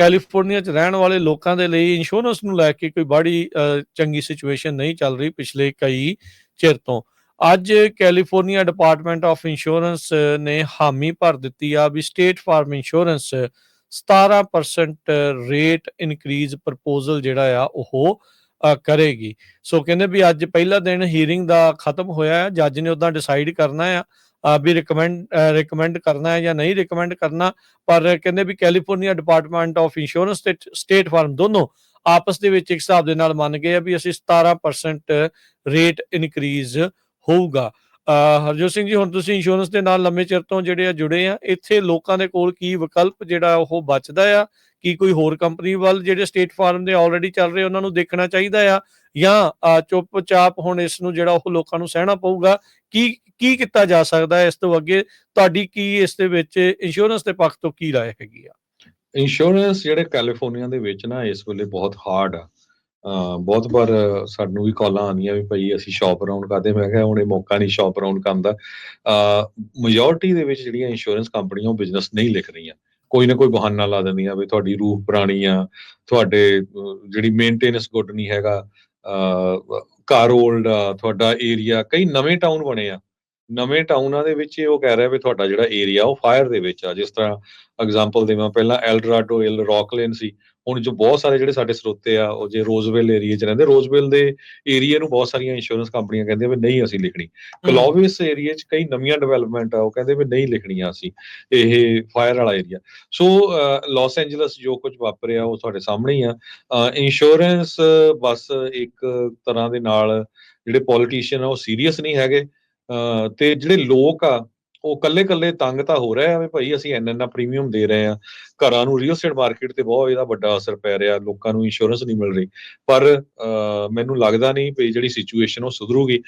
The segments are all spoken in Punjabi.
ਕੈਲੀਫੋਰਨੀਆ 'ਚ ਰਹਿਣ ਵਾਲੇ ਲੋਕਾਂ ਦੇ ਲਈ ਇੰਸ਼ੋਰੈਂਸ ਨੂੰ ਲੈ ਕੇ ਕੋਈ ਬੜੀ ਚੰਗੀ ਸਿਚੁਏਸ਼ਨ ਨਹੀਂ ਚੱਲ ਰਹੀ ਪਿਛਲੇ ਕਈ ਚਿਰ ਤੋਂ। ਅੱਜ ਕੈਲੀਫੋਰਨੀਆ ਡਿਪਾਰਟਮੈਂਟ ਆਫ ਇੰਸ਼ੋਰੈਂਸ ਨੇ ਹਾਮੀ ਭਰ ਦਿੱਤੀ ਆ ਵੀ State Farm insurance 17% rate increase proposal ਜਿਹੜਾ ਆ ਉਹ ਕਰੇਗੀ। ਸੋ ਕਹਿੰਦੇ ਵੀ ਅੱਜ ਪਹਿਲਾ ਦਿਨ ਹੀਅਰਿੰਗ ਦਾ ਖਤਮ ਹੋਇਆ ਹੈ ਜੱਜ ਨੇ ਉਦਾਂ ਡਿਸਾਈਡ ਕਰਨਾ ਆ ਵੀ ਰਿਕਮੈਂਡ ਰਿਕਮੈਂਡ ਕਰਨਾ ਹੈ ਜਾਂ ਨਹੀਂ ਰਿਕਮੈਂਡ ਕਰਨਾ, ਪਰ ਕਹਿੰਦੇ ਵੀ ਕੈਲੀਫੋਰਨੀਆ ਡਿਪਾਰਟਮੈਂਟ ਆਫ ਇੰਸ਼ੋਰੈਂਸ ਤੇ ਸਟੇਟ ਫਾਰਮ ਦੋਨੋਂ ਆਪਸ ਦੇ ਵਿੱਚ ਇੱਕ ਹਿਸਾਬ ਦੇ ਨਾਲ ਮੰਨ ਗਏ ਆ ਵੀ ਅਸੀਂ 17% ਰੇਟ ਇਨਕਰੀਜ਼ ਹੋਊਗਾ। ਹਰਜੋਤ ਸਿੰਘ ਜੀ ਹੁਣ ਤੁਸੀਂ ਇੰਸ਼ੋਰੈਂਸ ਦੇ ਨਾਲ ਲੰਮੇ ਚਿਰ ਤੋਂ ਜਿਹੜੇ ਆ ਜੁੜੇ ਆ ਇੱਥੇ ਲੋਕਾਂ ਦੇ ਕੋਲ ਕੀ ਵਿਕਲਪ ਜਿਹੜਾ ਉਹ ਬਚਦਾ ਆ? ਕੀ ਕੋਈ ਹੋਰ ਕੰਪਨੀ ਵੱਲ ਜਿਹੜੇ ਸਟੇਟ ਫਾਰਮ ਦੇ ਆਲਰੇਡੀ ਚੱਲ ਰਹੇ ਉਹਨਾਂ ਨੂੰ ਦੇਖਣਾ ਚਾਹੀਦਾ ਆ? ਜਾਂ ਅ, ਚੁੱਪਚਾਪ ਹੁਣ ਇਸ ਨੂੰ ਜਿਹੜਾ ਉਹ ਲੋਕਾਂ ਨੂੰ ਸਹਿਣਾ ਪਊਗਾ? ਕੀ ਕੀ ਕੀਤਾ ਜਾ ਸਕਦਾ ਹੈ ਇਸ ਤੋਂ ਅੱਗੇ? ਤੁਹਾਡੀ ਕੀ ਇਸ ਦੇ ਵਿੱਚ ਇੰਸ਼ੋਰੈਂਸ ਦੇ ਪੱਖ ਤੋਂ ਕੀ ਰਾਏ ਹੈਗੀ ਆ? ਇੰਸ਼ੋਰੈਂਸ ਜਿਹੜੇ ਕੈਲੀਫੋਰਨੀਆ ਦੇ ਵਿੱਚ ਨਾ ਇਸ ਵੇਲੇ ਬਹੁਤ ਹਾਰਡ ਆ। ਬਹੁਤ ਵਾਰ ਸਾਨੂੰ ਵੀ ਕਾਲਾਂ ਆਉਂਦੀਆਂ ਵੀ ਭਾਈ ਅਸੀਂ ਸ਼ਾਪ ਅਰਾਊਂਡ ਕਰਦੇ ਮੈਂ ਕਿਹਾ ਹੁਣ ਇਹ ਮੌਕਾ ਨਹੀਂ ਸ਼ਾਪ ਅਰਾਊਂਡ ਕਰਨ ਦਾ। ਮੈਜੋਰਟੀ ਦੇ ਵਿੱਚ ਜਿਹੜੀਆਂ ਇੰਸ਼ੋਰੈਂਸ ਕੰਪਨੀਆਂ ਉਹ ਬਿਜ਼ਨਸ ਨਹੀਂ ਲਿਖ ਰਹੀਆਂ। ਕੋਈ ਨਾ ਕੋਈ ਬਹਾਨਾ ਲਾ ਦਿੰਦੀਆਂ ਵੀ ਤੁਹਾਡੀ ਰੂਹ ਪੁਰਾਣੀ ਆ ਤੁਹਾਡੇ ਜਿਹੜੀ ਮੇਨਟੇਨੈਂਸ ਗੁੱਡ ਨਹੀਂ ਹੈਗਾ ਅਹ, ਘਰ 올ਡ ਆ ਤੁਹਾਡਾ ਏਰੀਆ ਕਈ ਨਵੇਂ ਟਾਊਨ ਬਣੇ ਆ। ਨਵੇਂ ਟਾਊਨਾਂ ਦੇ ਵਿੱਚ ਇਹ ਉਹ ਕਹਿ ਰਿਹਾ ਵੀ ਤੁਹਾਡਾ ਜਿਹੜਾ ਏਰੀਆ ਉਹ ਫਾਇਰ ਦੇ ਵਿੱਚ ਆ। ਜਿਸ ਤਰ੍ਹਾਂ ਐਗਜ਼ਾਮਪਲ ਦੇਵਾਂ ਪਹਿਲਾਂ ਐਲਡਰਾਡੋ ਐਲ ਰੌਕਲੇਨ ਸੀ। ਹੁਣ ਜੋ ਬਹੁਤ ਸਾਰੇ ਜਿਹੜੇ ਸਾਡੇ ਸਰੋਤੇ ਆ ਉਹ ਜੇ ਰੋਜ਼ਵਿਲ ਏਰੀਆ 'ਚ ਰਹਿੰਦੇ ਰੋਜ਼ਵਿਲ ਦੇ ਏਰੀਆ ਨੂੰ ਬਹੁਤ ਸਾਰੀਆਂ ਇੰਸ਼ੋਰੈਂਸ ਕੰਪਨੀਆਂ ਕਹਿੰਦੀਆਂ ਵੀ ਨਹੀਂ ਅਸੀਂ ਲਿਖਣੀ। ਕਲੋਵਿਸ ਏਰੀਆ 'ਚ ਕਈ ਨਵੀਆਂ ਡਿਵੈਲਪਮੈਂਟ ਆ ਉਹ ਕਹਿੰਦੇ ਵੀ ਨਹੀਂ ਲਿਖਣੀਆਂ ਅਸੀਂ ਇਹ ਫਾਇਰ ਵਾਲਾ ਏਰੀਆ ਸੋ ਲਾਸ ਐਂਜਲਸ ਜੋ ਕੁਝ ਵਾਪਰਿਆ ਉਹ ਤੁਹਾਡੇ ਸਾਹਮਣੇ ਹੀ ਆ। ਇੰਸ਼ੋਰੈਂਸ ਬਸ ਇੱਕ ਤਰ੍ਹਾਂ ਦੇ ਨਾਲ ਜਿਹੜੇ ਪੋਲੀਟੀਸ਼ੀਅਨ ਆ ਉਹ ਸੀਰੀਅਸ ਨਹੀਂ ਹੈਗੇ। ਤੇ ਜਿਹੜੇ ਲੋਕ ਆ, ਉਹ ਕੱਲੇ ਕੱਲੇ ਤੰਗ ਤਾਂ ਹੋ ਰਹੇ ਆ ਵੀ ਭਾਈ ਅਸੀਂ ਇੰਨਾ ਇੰਨਾ ਪ੍ਰੀਮੀਅਮ ਦੇ ਰਹੇ ਆ। ਘਰਾਂ ਨੂੰ ਰੀਅਲ ਏਸਟੇਟ ਮਾਰਕੀਟ ਤੇ ਬਹੁਤ ਇਹਦਾ ਵੱਡਾ ਅਸਰ ਪੈ ਰਿਹਾ, ਲੋਕਾਂ ਨੂੰ ਇੰਸ਼ੋਰੈਂਸ ਨਹੀਂ ਮਿਲ ਰਹੀ। ਪਰ ਮੈਨੂੰ ਲੱਗਦਾ ਨਹੀਂ ਵੀ ਜਿਹੜੀ ਸਿਚੁਏਸ਼ਨ ਉਹ ਸੁਧਰੂਗੀ।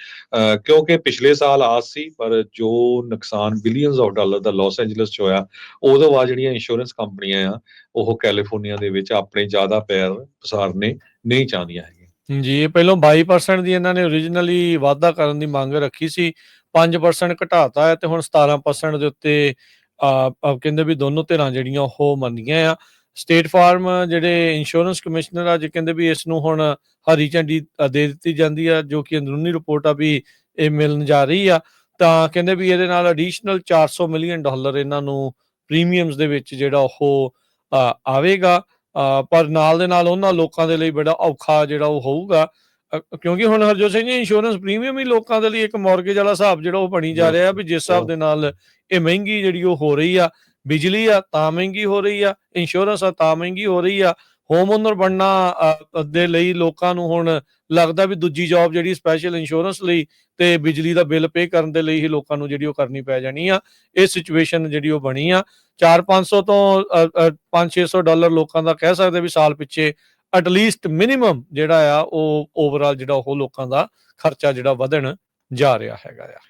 ਕਿਉਂਕਿ ਪਿਛਲੇ ਸਾਲ ਆਸ ਸੀ, ਪਰ ਜੋ ਨੁਕਸਾਨ ਬਿਲੀਅਨਸ ਆਫ ਡਾਲਰ ਦਾ ਲਾਸ ਐਂਜਲਸ ਚ ਹੋਇਆ, ਉਦੋਂ ਬਾਅਦ ਜਿਹੜੀਆਂ ਇੰਸ਼ੋਰੈਂਸ ਕੰਪਨੀਆਂ ਆ, ਉਹ ਕੈਲੀਫੋਰਨੀਆ ਦੇ ਵਿੱਚ ਆਪਣੇ ਜ਼ਿਆਦਾ ਪੈਰ ਪਸਾਰਨੇ ਨਹੀਂ ਚਾਹੁੰਦੀਆਂ ਹੈਗੀਆਂ। ਜੀ ਇਹ ਪਹਿਲਾਂ 22% ਦੀ ਇਹਨਾਂ ਨੇ originally ਵਾਅਦਾ ਕਰਨ ਦੀ ਮੰਗ ਰੱਖੀ ਸੀ 5% ਘਟਾਤਾ ਹੈ ਤੇ ਹੁਣ 17% ਦੇ ਉੱਤੇ ਆ ਕਹਿੰਦੇ ਵੀ ਦੋਨੋਂ ਧਿਰਾਂ ਜਿਹੜੀਆਂ ਉਹ ਮੰਨੀਆਂ ਆ। ਸਟੇਟ ਫਾਰਮ ਜਿਹੜੇ ਇੰਸ਼ੋਰੈਂਸ ਕਮਿਸ਼ਨਰ ਆ ਜੇ ਕਹਿੰਦੇ ਵੀ ਇਸ ਨੂੰ ਹੁਣ ਹਰੀ ਝੰਡੀ ਦੇ ਦਿੱਤੀ ਜਾਂਦੀ ਆ, ਜੋ ਕਿ ਅੰਦਰੂਨੀ ਰਿਪੋਰਟ ਆ ਵੀ ਇਹ ਮਿਲਣ ਜਾ ਰਹੀ ਆ। ਤਾਂ ਕਹਿੰਦੇ ਵੀ ਇਹਦੇ ਨਾਲ ਐਡੀਸ਼ਨਲ 400 ਮਿਲੀਅਨ ਡਾਲਰ ਇਹਨਾਂ ਨੂੰ ਪ੍ਰੀਮੀਅਮਸ ਦੇ ਵਿੱਚ ਜਿਹੜਾ ਉਹ ਆਵੇਗਾ। ਪਰ ਨਾਲ ਦੇ ਨਾਲ ਉਹਨਾਂ ਲੋਕਾਂ ਦੇ ਲਈ ਬੜਾ ਔਖਾ ਜਿਹੜਾ ਉਹ ਹੋਊਗਾ। ਕਿਉਂਕਿ ਹੁਣ ਹਰਜੋਤ ਸਿੰਘ ਜੀ ਇੰਸ਼ੋਰੈਂਸ ਪ੍ਰੀਮੀਅਮ ਹੀ ਲੋਕਾਂ ਦੇ ਲਈ ਇੱਕ ਮਾਰਗੇਜ ਵਾਲਾ ਹਿਸਾਬ ਜਿਹੜਾ ਉਹ ਬਣੀ ਜਾ ਰਿਹਾ ਵੀ ਜਿਸ ਹਿਸਾਬ ਦੇ ਨਾਲ ਇਹ ਮਹਿੰਗੀ ਜਿਹੜੀ ਉਹ ਹੋ ਰਹੀ ਆ ਬਿਜਲੀ ਆ ਤਾਂ ਮਹਿੰਗੀ ਹੋ ਰਹੀ ਆ ਇੰਸ਼ੋਰੈਂਸ ਆ ਤਾਂ ਮਹਿੰਗੀ ਹੋ ਰਹੀ ਆ। ਹੋਮ ਓਨਰ ਬਣਨਾ ਦੇ ਲਈ ਲੋਕਾਂ ਨੂੰ ਹੁਣ ਲੱਗਦਾ ਵੀ ਦੂਜੀ ਜੌਬ ਜਿਹੜੀ ਸਪੈਸ਼ਲ ਇੰਸ਼ੋਰੈਂਸ ਲਈ ਤੇ ਬਿਜਲੀ ਦਾ ਬਿੱਲ ਪੇ ਕਰਨ ਦੇ ਲਈ ਹੀ ਲੋਕਾਂ ਨੂੰ ਜਿਹੜੀ ਉਹ ਕਰਨੀ ਪੈ ਜਾਣੀ ਆ, ਇਹ ਸਿਚੁਏਸ਼ਨ ਜਿਹੜੀ ਉਹ ਬਣੀ ਆ। 4-500 ਤੋਂ 5-600 ਡਾਲਰ ਲੋਕਾਂ ਦਾ ਕਹਿ ਸਕਦੇ ਵੀ ਸਾਲ ਪਿੱਛੇ ਐਟਲੀਸਟ ਮਿਨੀਮਮ ਜਿਹੜਾ ਆ, ਉਹ ਓਵਰਆਲ ਜਿਹੜਾ ਉਹ ਲੋਕਾਂ ਦਾ ਖਰਚਾ ਜਿਹੜਾ ਵਧਣ ਜਾ ਰਿਹਾ ਹੈਗਾ ਆ।